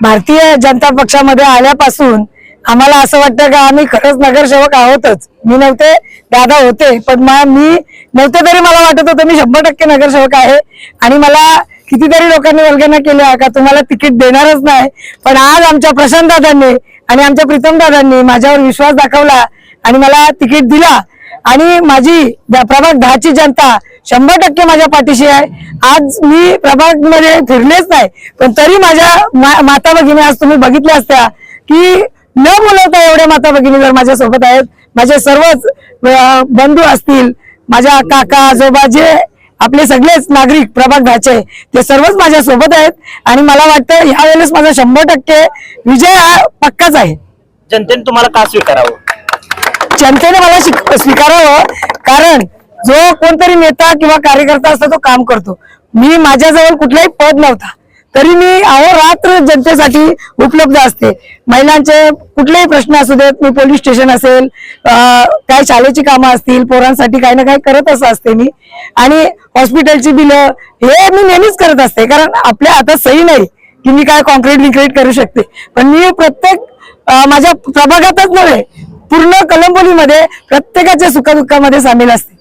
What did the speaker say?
भारतीय जनता पक्षामध्ये आल्यापासून आम्हाला असं वाटतं का आम्ही खरंच नगरसेवक आहोतच. मी नव्हते दादा होते पण मी नव्हते तरी मला वाटत होतं मी शंभर टक्के नगरसेवक आहे. आणि मला कितीतरी लोकांनी वल्गना केल्या का तुम्हाला तिकीट देणारच नाही. पण आज आमच्या प्रशांत दादांनी आणि आमच्या प्रीतम दादांनी माझ्यावर विश्वास दाखवला आणि मला तिकीट दिला. आणि माझी द- प्रभाग दहाची जनता शंभर टक्के माझ्या पाठीशी आहे. आज मी प्रभागमध्ये फिरलेच नाही पण तरी माझ्या मा- माता भगिनी आज तुम्ही बघितल्या असत्या की न बोलवता एवढ्या माता भगिनी जर माझ्या सोबत आहेत माझे सर्वच बंधू असतील माझ्या काका आजोबा जे आपले सगळेच नागरिक प्रभाग दहाचे ते सर्वच माझ्या सोबत आहेत आणि मला वाटतं ह्या वेळेस माझा शंभर टक्के विजय हा पक्काच आहे. जनतेने तुम्हाला का स्वीकारावं? जनतेने मला शिक- स्वीकारावं कारण जो कोणतरी नेता किंवा कार्यकर्ता असतो तो काम करतो. मी माझ्याजवळ कुठलाही पद नव्हता. तरी मी अहोरात्र जनतेसाठी उपलब्ध असते. महिलांचे कुठलेही प्रश्न असू देत मी पोलीस स्टेशन असेल काय काही शाळेची कामं असतील पोरांसाठी काही ना काही करत असं असते मी. आणि हॉस्पिटलची बिलं हे मी नेहमीच करत असते कारण आपल्या आता सही नाही की मी काय कॉन्क्रीट विक्रीट करू शकते. पण मी प्रत्येक माझ्या प्रभागातच नव्हे पूर्ण कलंबोलीमध्ये प्रत्येकाच्या सुखदुःखामध्ये सामील असते.